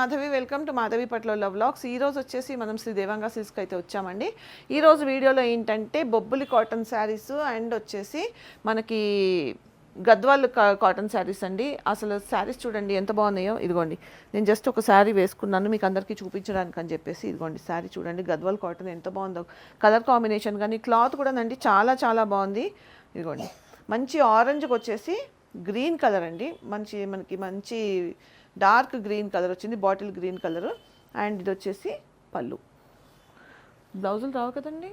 Madhavi welcome to Madhavi పట్ల love lakhs ఈ రోజు వచ్చేసి మనం శ్రీ దేవంగా సిల్క్ అయితే వచ్చామండి. ఈరోజు వీడియోలో ఏంటంటే బొబ్బులి కాటన్ శారీస్ అండ్ వచ్చేసి మనకి గద్వాల్ కా- కాటన్ శారీస్ అండి. అసలు శారీస్ చూడండి ఎంత బాగున్నాయో. ఇదిగోండి నేను జస్ట్ ఒక శారీ వేసుకున్నాను మీకు అందరికీ చూపించడానికి అని చెప్పేసి. ఇదిగోండి శారీ చూడండి గద్వాల్ కాటన్ ఎంత బాగుందో. కలర్ కాంబినేషన్ కానీ క్లాత్ కూడా అండి చాలా చాలా బాగుంది. ఇదిగోండి మంచి ఆరెంజ్కి వచ్చేసి గ్రీన్ కలర్ అండి. మంచి మనకి మంచి డార్క్ గ్రీన్ కలర్ వచ్చింది బాటిల్ గ్రీన్ కలర్. అండ్ ఇది వచ్చేసి పళ్ళు. బ్లౌజులు రావు కదండి.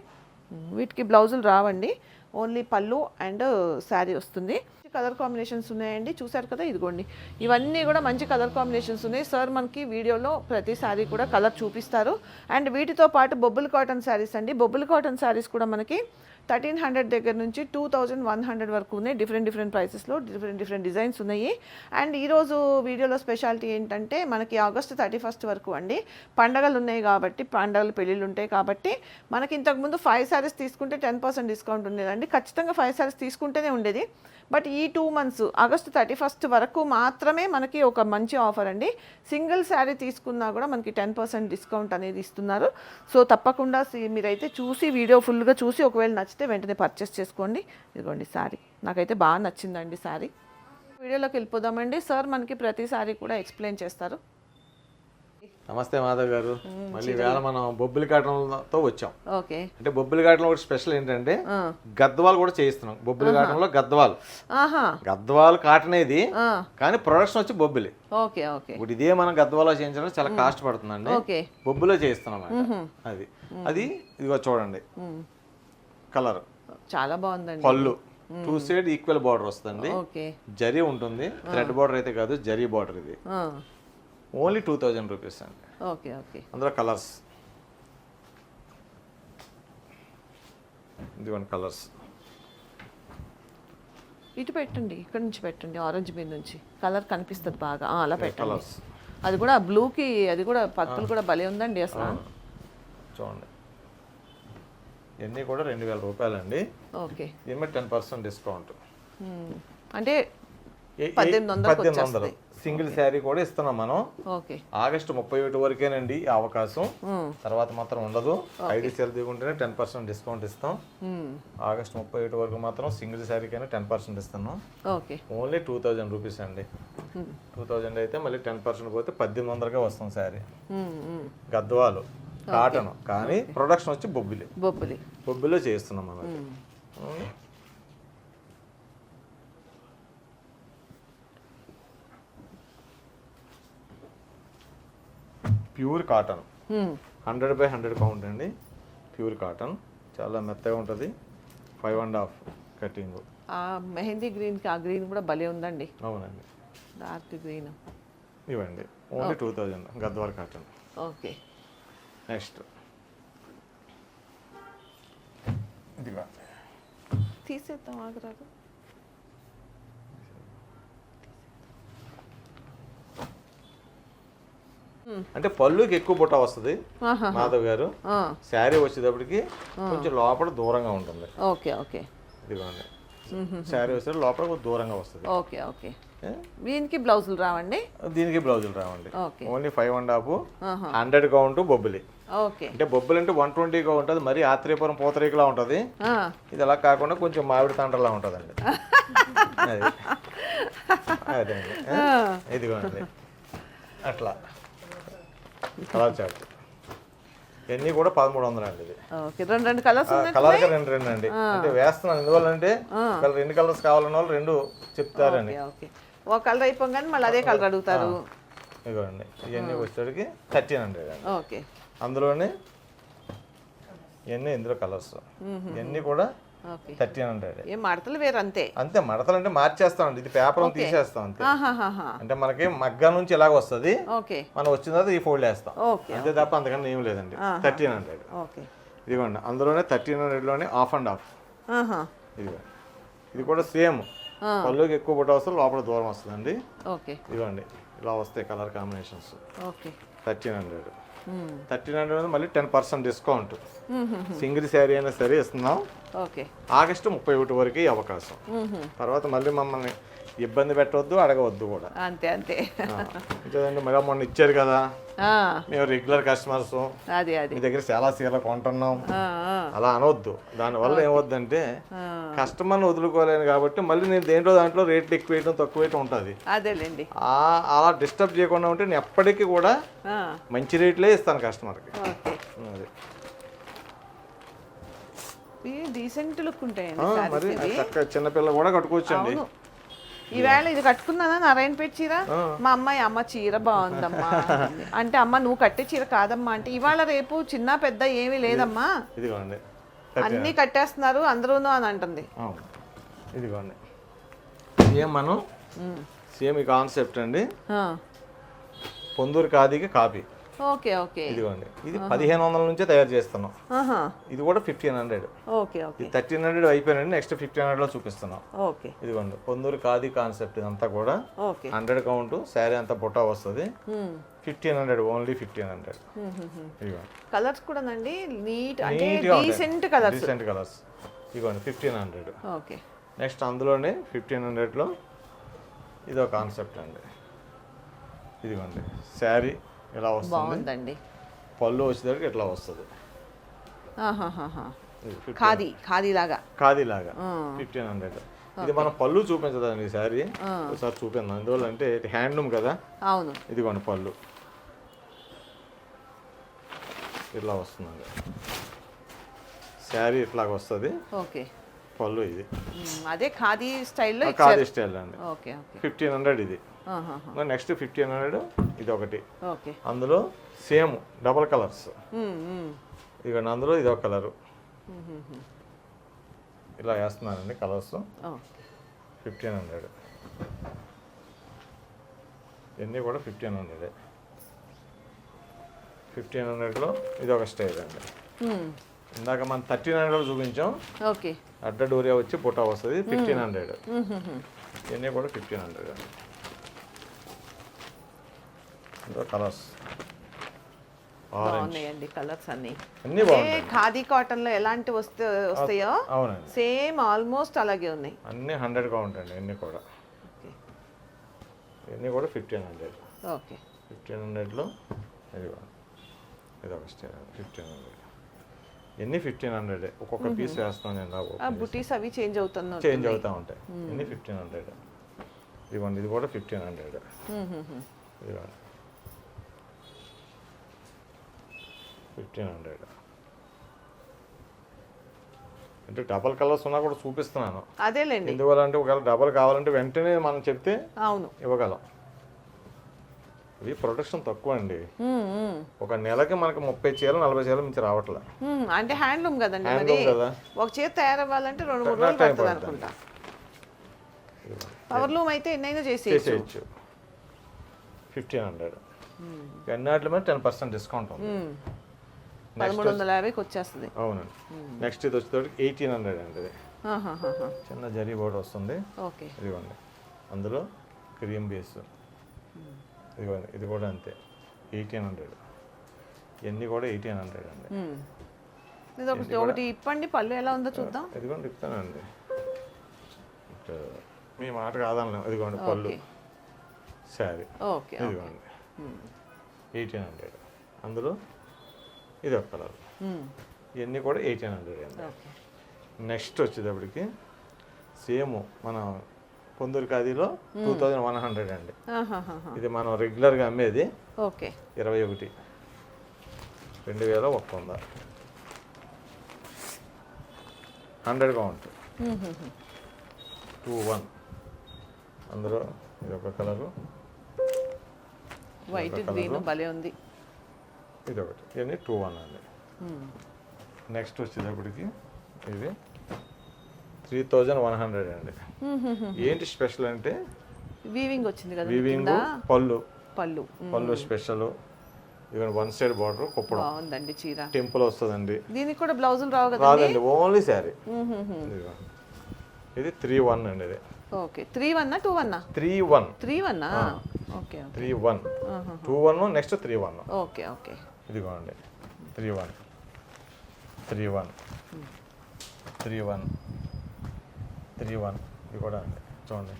వీటికి బ్లౌజులు రావండి. ఓన్లీ పళ్ళు అండ్ శారీ వస్తుంది. కలర్ కాంబినేషన్స్ ఉన్నాయండి. చూసారు కదా ఇదిగోండి. ఇవన్నీ కూడా మంచి కలర్ కాంబినేషన్స్ ఉన్నాయి. సార్ మనకి వీడియోలో ప్రతి శారీ కూడా కలర్ చూపిస్తారు. అండ్ వీటితో పాటు బొబ్బుల్ కాటన్ శారీస్ అండి. బొబ్బుల్ కాటన్ శారీస్ కూడా మనకి థర్టీన్ హండ్రెడ్ దగ్గర నుంచి టూ థౌజండ్ వన్ హండ్రెడ్ వరకు ఉన్నాయి. డిఫరెంట్ డిఫరెంట్ ప్రైసెస్లో డిఫరెంట్ డిఫరెంట్ డిజైన్స్ ఉన్నాయి. అండ్ ఈరోజు వీడియోలో స్పెషాలిటీ ఏంటంటే మనకి ఆగస్ట్ థర్టీ ఫస్ట్ వరకు అండి. పండగలు ఉన్నాయి కాబట్టి పండగలు పెళ్ళిళ్ళు ఉంటాయి కాబట్టి మనకి ఇంతకుముందు ఫైవ్ శారీస్ తీసుకుంటే టెన్ పర్సెంట్ డిస్కౌంట్ ఉండేదండి. ఖచ్చితంగా ఫైవ్ శారీస్ తీసుకుంటేనే ఉండేది. బట్ ఈ two months August thirty first వరకు మాత్రమే మనకి ఒక మంచి ఆఫర్ అండి. సింగిల్ శారీ తీసుకున్నా కూడా మనకి టెన్ పర్సెంట్ డిస్కౌంట్ అనేది ఇస్తున్నారు. సో తప్పకుండా మీరైతే చూసి వీడియో ఫుల్గా చూసి ఒకవేళ నచ్చితే వెంటనే పర్చేస్ చేసుకోండి. ఇదిగోండి శారీ. నాకైతే బాగా నచ్చిందండి శారీ. వీడియోలోకి వెళ్ళిపోదామండి. సార్ మనకి ప్రతిసారి కూడా ఎక్స్ప్లెయిన్ చేస్తారు. నమస్తే మాధవ్ గారు. మళ్ళీ వేళ మనం బొబ్బిలి కాటంతో వచ్చాం. ఓకే. అంటే బొబ్బిలి కాటంలో ఒకటి స్పెషల్ ఏంటంటే గద్వాలు కూడా చేయిస్తున్నాం. బొబ్బిలి కాటంలో గద్వాలు. ఆహా. గద్వాలు కాటన్ ఇది కానీ ప్రొడక్షన్ వచ్చి బొబ్బిలి. Okay okay. ఇప్పుడు ఇదే మనం గద్వాలో చేయించడం చాలా కాస్ట్ పడుతుందండి. బొబ్బిలో చేయిస్తున్నాం. అది. అది ఇదిగో చూడండి. కలర్ చాలా బాగుందండి. పళ్ళు. టూ సైడ్ ఈక్వల్ బార్డర్ వస్తుంది జరీ ఉంటుంది. థ్రెడ్ బార్డర్ అయితే కాదు జరీ బార్డర్ ఇది. ఓన్లీ టూ థౌజండ్ రూపీస్ అండి. Okay okay. అందులో కలర్స్. ఇదిగోండి కలర్స్. ఇటు పెట్టండి ఇక్కడ నుంచి పెట్టండి ఆరెంజ్ మీద నుంచి. కలర్ కనిపిస్తుంది బాగా. అలా పెట్టండి. కలర్స్ అది కూడా బ్లూకి అది కూడా పర్పుల్ కూడా భలే ఉందండి అసలు. చూడండి. ఇవన్నీ కూడా రెండు వేల రూపాయలండి. ఓకే. దీని మీద టెన్ పర్సెంట్ డిస్కౌంట్. మ్మ్. అంటే పద్దెనిమిది వందలు. సింగిల్ శారీ కూడా ఇస్తున్నాం మనం. ఆగస్టు ముప్పై ఒకటి వరకేనండి ఈ అవకాశం. తర్వాత మాత్రం ఉండదు. ఐదు సేల్ దిగుంటేనే టెన్ పర్సెంట్ డిస్కౌంట్ ఇస్తాం. ఆగస్ట్ ముప్పై ఒకటి వరకు మాత్రం సింగిల్ శారీకైనా టెన్ పర్సెంట్ ఇస్తున్నాం. ఓన్లీ టూ థౌజండ్ రూపీస్ అండి. టూ థౌజండ్ అయితే మళ్ళీ టెన్ పర్సెంట్ పోతే పద్దెనిమిది వందలకే వస్తుంది శారీ. గద్వాలు కాటన్. కానీ ప్రొడక్షన్ వచ్చి బొబ్బిలి. బొబ్బులి. బొబ్బిలో చేస్తున్నాం మనం pure cotton. Hundred by hundred count అండి. Pure cotton. చాలా మెత్తగా ఉంటుంది. Five and half cutting. ఆ మెహందీ గ్రీన్కి ఆ గ్రీన్ కూడా భలే ఉందండి. అవునండి. Dark green. ఇవ్వండి. Only two thousand. Gadwal cotton. Okay. Next. ఇదిగో. తీసేద్దాం ఆగరాదు. అంటే పళ్ళుకి ఎక్కువ బుట్ట వస్తుంది. మాధవ్ గారు. శారీ వచ్చేటప్పటికి కొంచెం లోపల దూరంగా ఉంటుంది. Okay okay. ఇదిగోండి. శారీ వచ్చే లోపల కొంచెం దూరంగా వస్తుంది. Okay okay? దీనికి బ్లౌజులు రావండి? దీనికి బ్లౌజులు రావండి. Okay. Only five and half. Hundred count Bobbili. Okay. అంటే బొబ్బిలి అంటే వన్ ట్వంటీగా ఉంటుంది మరి ఆత్రేయపురం పూతరేకులా ఉంటుంది. ఇది అలా కాకుండా కొంచెం మామిడి తండ్రలా ఉంటుందండి. అది. అదే అండి. ఏ? ఇదిగోండి. అట్లా. కలర్ చార్ట్ ఇవన్నీ కూడా పదమూడు వందలు అండి ఇది. ఓకే రెండు రెండు కలర్స్ కలర్ రెండు రెండు అండి. అంటే వేస్తున్నాను ఎందువల్ల అంటే రెండు కలర్స్ కావాలన్న వాళ్ళు రెండు ఓకే ఒక కలర్ అయిపోగానే మళ్ళీ అదే కలర్ అడుగుతారు. ఇదిగోండి ఇవన్నీ వచ్చేటికి థర్టీన్ హండ్రెడ్ అండి. ఓకే. అందులోనే ఇవన్నీ ఇందులో కలర్స్? ఇవన్నీ కూడా థర్టీన్ హండ్రెడ్. ఏం మడతలు వేరు అంతే. అంతే మడతలు అంటే మార్చేస్తామండి ఇది పేపర్ తీసేస్తాం అంతే. అంటే మనకి మగ్గ నుంచి ఇలాగ వస్తుంది. మనం వచ్చిన తర్వాత ఈ ఫోల్డ్ వేస్తాం అంతే తప్ప అంతకన్నా ఏం లేదండి. Thirteen hundred. ఇదిగోండి అందులోనే థర్టీన్ హండ్రెడ్లోనే ఆఫ్ అండ్ ఆఫ్. ఆహా. ఇదిగో ఇది కూడా సేమ్. పళ్ళుకి ఎక్కువ బుట్ట వస్తుంది లోపల దూరం వస్తుందండి. ఓకే. ఇదిగోండి ఇలా వస్తాయి colour combinations. Thirteen hundred. Thirteen hundred మళ్ళీ ten percent discount. Single sari అయినా సరే ఇస్తున్నాం. ఆగస్టు ముప్పై ఒకటి వరకు అవకాశం. తర్వాత మళ్ళీ మమ్మల్ని ఇబ్బంది పెట్టవద్దు అడగవద్దు కూడా. అంతే అంతే. ఇంకేదండి? మళ్ళీ మొన్న ఇచ్చారు కదా. మేము రెగ్యులర్ కస్టమర్స్ మీ దగ్గర చాలా సీరలు కొంటున్నాం. అలా అనవద్దు. దానివల్ల ఏమవుద్దంటే. కస్టమర్ని వదులుకోలేను కాబట్టి మళ్ళీ నేను దేంట్లో దాంట్లో రేట్లు ఎక్కువ వేయడం తక్కువ వేయటం ఉంటుంది. అదేలేండి. అలా డిస్టర్బ్ చేయకుండా ఉంటే నేను ఎప్పటికీ కూడా మంచి రేట్లే ఇస్తాను కస్టమర్కి. అది. డీసెంట్ లుక్ ఉంటాయండి మరి. చక్కగా చిన్నపిల్ల కూడా కట్టుకోవచ్చండి. ఈవేళ ఇది కట్టుకున్నానా నారాయణపేట చీర? మా అమ్మాయి అమ్మ చీర బాగుందమ్మా. అంటే అమ్మ నువ్వు కట్టే చీర కాదమ్మా అంటే ఇవాళ రేపు చిన్న పెద్ద ఏమీ లేదమ్మా. ఇదిగోండి. అన్నీ కట్టేస్తున్నారు అందరూను అని అంటుంది. ఇదిగోండి. సేమ్ మనం సేమ్ ఈ కాన్సెప్ట్ అండి. పొందూరు ఖాదీకి కాపీ. Okay okay. ఇదిగోండి. ఇది పదిహేను వందల నుంచే తయారు చేస్తున్నాం. ఇది కూడా ఫిఫ్టీన్ హండ్రెడ్. Okay okay. ఇది థర్టీన్ హండ్రెడ్ అయిపోయినండి నెక్స్ట్ ఫిఫ్టీన్ హండ్రెడ్లో చూపిస్తున్నాం. ఓకే. ఇదిగోండి. పొందూరు ఖాదీ కాన్సెప్ట్ ఇదంతా కూడా ఓకే. హండ్రెడ్ కౌంట్ శారీ అంతా బుట్టా వస్తుంది. Fifteen hundred only fifteen hundred. Colours కూడానండి నీట్ అంటే నీట్గా డీసెంట్ కలర్స్. Decent colours. ఇదిగోండి ఫిఫ్టీన్ హండ్రెడ్. ఓకే. నెక్స్ట్ అందులోనే ఫిఫ్టీన్ హండ్రెడ్లో ఇదో కాన్సెప్ట్ అండి. ఇదిగోండి శారీ ఇలా వస్తుంది? పళ్ళు వచ్చేసరికి ఇట్లా వస్తుంది? ఆహాహాహా. ఇది 15 ఖాదీ ఖాదీ లాగా ఖాదీ లాగా. ఫిఫ్టీన్ హండ్రెడ్ ఇది మనం పళ్ళు చూపించదండి ఈ శారీ. ఒకసారి చూపించాం అందువల్ల అంటే హ్యాండ్లూమ్ కదా? అవును. ఇదిగోండి పళ్ళు. ఇట్లా వస్తుందండి. శారీ ఇట్లాగ వస్తుంది. ఓకే. పళ్ళు ఇది. అదే ఖాదీ స్టైల్లో ఖాదీ స్టైల్ అండి. Okay okay. ఫిఫ్టీన్ హండ్రెడ్ ఇది. నెక్స్ట్ ఫిఫ్టీన్ హండ్రెడ్ ఇది ఒకటి. ఓకే. అందులో సేమ్ డబల్ కలర్స్. ఇదిగోండి అందులో ఇది ఒక కలరు. ఇలా వేస్తున్నానండి కలర్స్. Fifteen hundred. ఇవన్నీ కూడా ఫిఫ్టీన్ హండ్రెడ్. ఫిఫ్టీన్ హండ్రెడ్లో ఇది ఒక స్టైల్ అండి. ఇందాక మనం థర్టీన్ హండ్రెడ్ చూపించాం. ఓకే. అడ్డ డోరియా వచ్చి పుట్టా వస్తుంది ఫిఫ్టీన్ హండ్రెడ్. ఇవన్నీ కూడా ఫిఫ్టీన్ హండ్రెడ్ కలర్స్ బాగున్నాయండి కలర్స్ అన్ని. అన్నీ బాగుంటాయి ఖాదీ కాటన్లో ఎలాంటి వస్తే వస్తాయో అవునండి. సేమ్ ఆల్మోస్ట్ అలాగే ఉన్నాయి. అన్నీ హండ్రెడ్గా ఉంటాయండి ఇవన్నీ కూడా. ఇవన్నీ కూడా ఫిఫ్టీన్ హండ్రెడ్ ఓకే. ఫిఫ్టీన్ హండ్రెడ్లో ఇది ఇది ఒక ఫిఫ్టీన్ హండ్రెడ్ ఎన్ని ఫిఫ్టీన్ హండ్రెడ్ ఒక్కొక్క పీస్ వేస్తాను నేను బుటీస్ అవి చేంజ్ అవుతున్నా చేంజ్ అవుతూ ఉంటాయి. ఎన్ని ఫిఫ్టీన్ హండ్రెడ్ ఇదిగోండి ఇది కూడా ఫిఫ్టీన్ హండ్రెడ్ ఇదిగోండి. ఫిఫ్టీన్ హండ్రెడ్ అంటే డబల్ కలర్స్ ఉన్నా కూడా చూపిస్తున్నాను. అదేలేండి. ఎందువల్ల అంటే ఒకవేళ డబల్ కావాలంటే వెంటనే మనం చెప్తే అవును. ఇవ్వగలం. ఇది ప్రొడక్షన్ తక్కువ అండి. ఒక నెలకి మనకి ముప్పై చీరలు నలభై చీరలు మించి రావట్లే. ఉమ్, అంటే హ్యాండ్లూమ్ కదండి హ్యాండ్లూమ్ కదా. ఒక చేతి తయారవ్వాలంటే రెండు మూడు రోజులు పడుతుంది. అనుకుంటా. పవర్ లూమ్ అయితే ఎన్నైనా చేసేయచ్చు. చేసేయచ్చు. Fifteen hundred. ఎన్నాటి మీద టెన్ పర్సెంట్ డిస్కౌంట్ ఉంది. పదమూడు వందల యాభైకి వచ్చేస్తుంది. అవునండి. నెక్స్ట్ ఇది వచ్చేటప్పటికి ఎయిటీన్ హండ్రెడ్ అండి ఇది. చిన్న జరీ బోర్డు వస్తుంది. ఓకే. ఇదిగోండి. అందులో క్రీమ్ బేస్. ఇదిగోండి ఇది కూడా అంతే. Eighteen hundred. ఇవన్నీ కూడా ఎయిటీన్ హండ్రెడ్ అండి. ఇది ఒకటి ఒకటి ఇప్పండి. పళ్ళు ఎలా ఉందో చూద్దాం. ఇదిగోండి ఇస్తానండి మీ మాట కాదన్నాం ఇదిగోండి పళ్ళు. శారీ. ఓకే ఇదిగోండి. Eighteen hundred. అందులో ఇది ఒక కలర్. ఇవన్నీ కూడా ఎయిటీన్ హండ్రెడ్ అండి. నెక్స్ట్ వచ్చేటప్పటికి సేమ్ మన పొందూరు ఖాదీలో టూ థౌజండ్ వన్ హండ్రెడ్ అండి. ఇది మనం రెగ్యులర్గా అమ్మేది ఓకే. ఇరవై ఒకటి. రెండు వేల ఒక్క వంద. Hundred count. టూ వన్ అందులో ఇది ఒక కలరు. White green. భలే ఉంది. ఇది ఒకటి. ఇవన్నీ టూ వన్ అండి. నెక్స్ట్ వచ్చేటప్పటికి ఇది త్రీ థౌజండ్ వన్ హండ్రెడ్ అండి. ఏంటి స్పెషల్ అంటే? వీవింగ్ వచ్చింది కదా వీవింగ్ పళ్ళు. పళ్ళు. పళ్ళు స్పెషల్. ఇవన్నీ వన్ సైడ్ బార్డర్ కుప్పడం. బాగుందండి చీర. టెంపుల్ వస్తుందండి. దీనికి కూడా బ్లౌజులు రావు కదా రాదండి ఓన్లీ శారీ. ఇది త్రీ వన్ అండి ఇది. ఓకే. త్రీ వన్నా టూ వన్నా three one. Three వన్నా okay three one. Two one next three one. Okay okay. ఇదిగోండి. Three one. Three one. Three one. Three one. ఇది కూడా అండి చూడండి.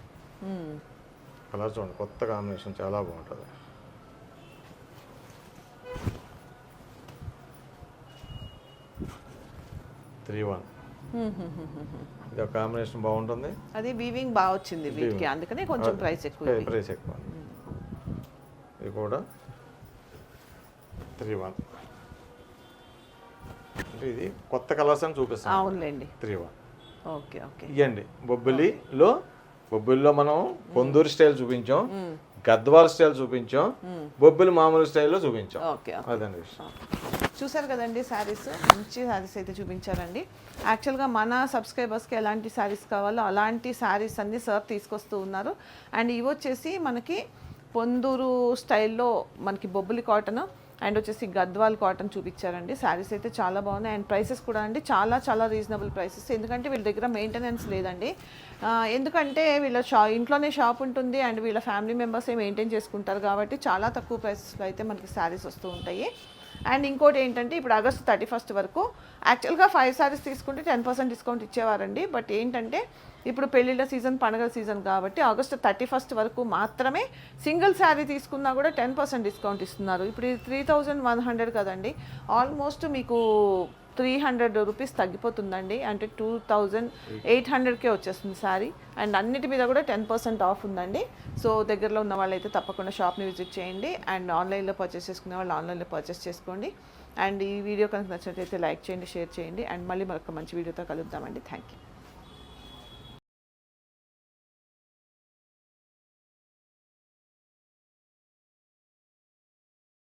కలర్ చూడండి. కొత్త కాంబినేషన్ చాలా బాగుంటుంది. Three one. ఇది ఒక కాంబినేషన్ బాగుంటుంది. అది వీవింగ్ బాగా వచ్చింది వీటికి. అందుకనే కొంచెం ప్రైస్ ఎక్కువ. ప్రైస్ ఎక్కువ. ఇది కూడా త్రీ వన్. అంటే ఇది కొత్త కలర్స్ అని చూపిస్తాం అవునులేండి. Three one. ఇవ్వండి బొబ్బిలిలో బొబ్బిలిలో మనం పొందూరు స్టైల్ చూపించాం గద్వాల్ స్టైల్ చూపించాం బొబ్బిలి మామూలు స్టైల్లో చూపించాం. ఓకే అదండి చూసారు కదండి శారీస్? మంచి శారీస్ అయితే చూపించారండి. యాక్చువల్గా మన సబ్స్క్రైబర్స్కి ఎలాంటి శారీస్ కావాలో అలాంటి శారీస్ అన్ని సార్ తీసుకొస్తూ ఉన్నారు. అండ్ ఇవి వచ్చేసి మనకి పొందూరు స్టైల్లో మనకి బొబ్బులి కాటన్ అండ్ వచ్చేసి గద్వాల్ కాటన్ చూపించారండి. శారీస్ అయితే చాలా బాగున్నాయి. అండ్ ప్రైసెస్ కూడా అండి. చాలా చాలా రీజనబుల్ ప్రైసెస్. ఎందుకంటే వీళ్ళ దగ్గర మెయింటెనెన్స్ లేదండి. ఎందుకంటే వీళ్ళ షా ఇంట్లోనే షాప్ ఉంటుంది. అండ్ వీళ్ళ ఫ్యామిలీ మెంబర్సే మెయింటైన్ చేసుకుంటారు కాబట్టి చాలా తక్కువ ప్రైసెస్లో అయితే మనకి శారీస్ వస్తూ ఉంటాయి. అండ్ ఇంకోటి ఏంటంటే ఇప్పుడు ఆగస్ట్ థర్టీ ఫస్ట్ వరకు యాక్చువల్గా ఫైవ్ సారీస్ తీసుకుంటే టెన్ పర్సెంట్ డిస్కౌంట్ ఇచ్చేవారండి. బట్ ఏంటంటే ఇప్పుడు పెళ్ళిళ్ళ సీజన్ పండగల సీజన్ కాబట్టి ఆగస్ట్ థర్టీ ఫస్ట్ వరకు మాత్రమే సింగిల్ శారీ తీసుకున్నా కూడా టెన్ పర్సెంట్ డిస్కౌంట్ ఇస్తున్నారు. ఇప్పుడు ఇది త్రీ థౌజండ్ వన్ హండ్రెడ్ కదండి. ఆల్మోస్ట్ మీకు త్రీ హండ్రెడ్ రూపీస్ తగ్గిపోతుందండి. అంటే టూ థౌజండ్ ఎయిట్ హండ్రెడ్కే వచ్చేస్తుంది సారీ. అండ్ అన్నిటి మీద కూడా టెన్ పర్సెంట్ ఆఫ్ ఉందండి. సో దగ్గరలో ఉన్న వాళ్ళైతే తప్పకుండా షాప్ని విజిట్ చేయండి. అండ్ ఆన్లైన్లో పర్చేస్ చేసుకునే వాళ్ళు ఆన్లైన్లో పర్చేస్ చేసుకోండి. అండ్ ఈ వీడియో కనుక నచ్చినట్లయితే లైక్ చేయండి షేర్ చేయండి. అండ్ మళ్ళీ మరొక మంచి వీడియోతో కలుద్దామండి. Thank you